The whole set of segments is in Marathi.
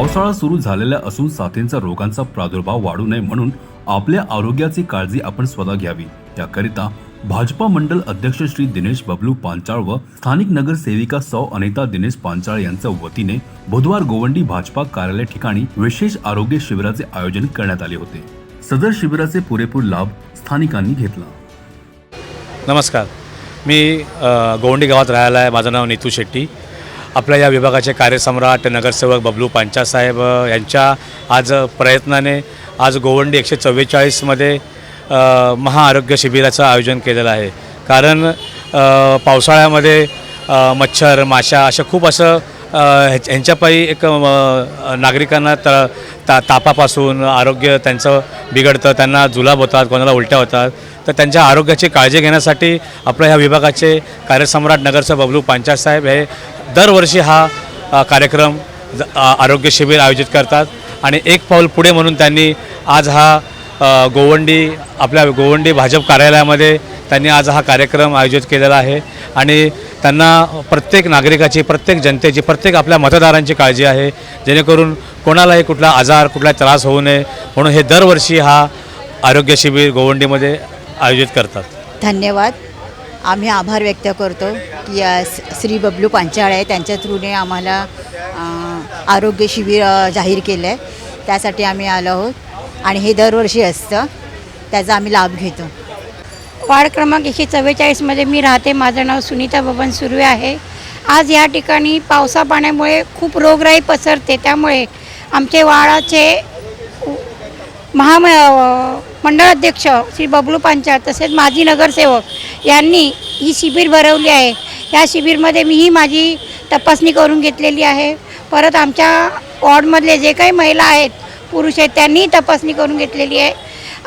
पावसाळा सुरू झालेला असून साथींचा रोगांचा प्रादुर्भाव वाढू नये म्हणून आपल्या आरोग्याची काळजी आपण स्वतः घ्यावी. त्याकरिता भाजपा मंडल अध्यक्ष श्री दिनेश बबलू पांचाळ व स्थानिक नगरसेविका सौ अनिता दिनेश पांचाळ यांच्या वतीने बुधवार गोवंडी भाजपा कार्यालय ठिकाणी विशेष आरोग्य शिबिराचे आयोजन करण्यात आले होते. सदर शिबिराचे पुरेपूर लाभ स्थानिकांनी घेतला. नमस्कार. मी गोवंडी गावात राहायला आहे. माझं नाव नीतू शेट्टी. आपल्या या विभागाचे कार्यसम्राट नगरसेवक बबलू पांचासाहेब यांच्या आज प्रयत्नाने आज गोवंडी एकशे चव्वेचाळीसमध्ये महाआरोग्य शिबिराचं आयोजन केलेलं आहे. कारण पावसाळ्यामध्ये मच्छर माशा अशा खूप असं अ, ह्यांच्यापायी एक नागरिकांना त ता तापापासून आरोग्य त्यांचं बिघडतं त्यांना जुलाब होतात कोणाला उलट्या होतात. तर त्यांच्या आरोग्याची काळजी घेण्यासाठी आपल्या ह्या विभागाचे कार्यसम्राट नगरसेवक बबलू पांचासाहेब हे दरवर्षी हा कार्यक्रम आरोग्य शिबिर आयोजित करतात. आणि एक पाऊल पुढे म्हणून त्यांनी आज हा गोवंडी आपल्या गोवंडी भाजप कार्यालयामध्ये त्यांनी आज हा कार्यक्रम आयोजित केलेला आहे. आणि त्यांना प्रत्येक नागरिकाची प्रत्येक जनतेची प्रत्येक आपल्या मतदारांची काळजी आहे. जेणेकरून कोणालाही कुठला आजार कुठला त्रास होऊ नये म्हणून हे दरवर्षी हा आरोग्य शिबिर गोवंडीमध्ये आयोजित करतात. धन्यवाद. आम्ही आभार व्यक्त करतो की या श्री बबलू पांचाळ आहे. त्यांच्या थ्रूने आम्हाला आरोग्य शिबिर जाहीर केलं आहे त्यासाठी आम्ही आलो आहोत. आणि हे दरवर्षी असतं. त्याचा आम्ही लाभ घेतो. वार्ड क्रमांक एकशे चव्वेचाळीसमध्ये मी राहते. माझं नाव सुनीता बबन सुर्वे आहे. आज या ठिकाणी पावसा पाण्यामुळे खूप रोगराई पसरते. त्यामुळे आमचे वाळाचे महा मंडळाध्यक्ष श्री बबलू पांचाळ तसेच माजी नगरसेवक यांनी ही शिबिर भरवली आहे. या शिबिरमध्ये मीही माझी तपासणी करून घेतलेली आहे. परत आमच्या वॉर्डमधले जे काही महिला आहेत पुरुष आहेत त्यांनीही तपासणी करून घेतलेली आहे.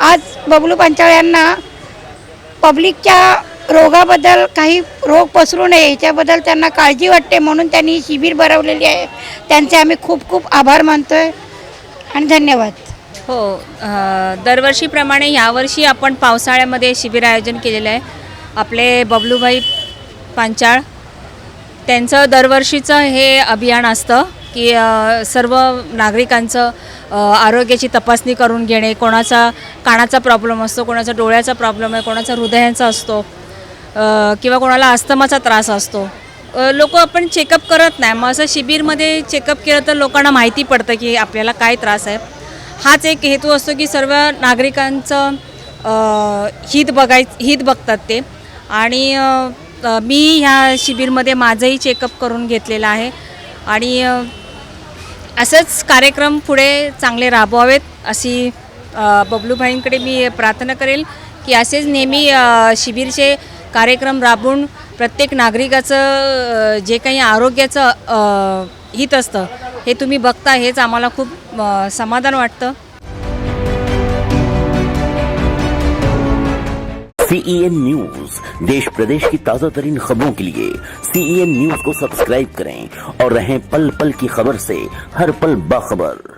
आज बबलू पांचाळ यांना पब्लिकच्या रोगाबद्दल काही रोग पसरू नये याच्याबद्दल त्यांना काळजी वाटते म्हणून त्यांनी शिबिर भरवलेली आहे. त्यांचे आम्ही खूप खूप आभार मानतो आहे आणि धन्यवाद. हो दरवर्षीप्रमाणे यावर्षी आपण पावसाळ्यामध्ये शिबिर आयोजन केलेलं आहे. आपले बबलूभाई पांचाळ त्यांचं दरवर्षीचं हे अभियान असतं की सर्व नागरिकांचं आरोग्याची तपासणी करून घेणे. कोणाचा कानाचा प्रॉब्लेम असतो कोणाचा डोळ्याचा प्रॉब्लेम आहे कोणाचा हृदयाचा असतो किंवा कोणाला अस्थमाचा त्रास असतो. लोक आपण चेकअप करत नाही. मग असं शिबिरमध्ये चेकअप केलं तर लोकांना माहिती पडतं की आपल्याला काय त्रास आहे. हाच एक हेतू असतो की सर्व नागरिकांचं हित बघाय हित बघतात ते. आणि मी ह्या शिबिरमध्ये माझंही चेकअप करून घेतलेलं आहे. आणि असंच कार्यक्रम पुढे चांगले राबवावेत अशी बबलूभाईंकडे मी प्रार्थना करेल की असेच नेहमी शिबिरचे कार्यक्रम राबवून प्रत्येक नागरिकाचं जे काही आरोग्याचं हित असतं हे तुम्ही बघता हेच आम्हाला खूप समाधान वाटतं. सीईएन न्यूज़ देश प्रदेश की ताज़ा तरीन खबरों के लिए सीईएन न्यूज़ को सब्सक्राइब करें और रहें पल पल की खबर से हर पल बाखबर।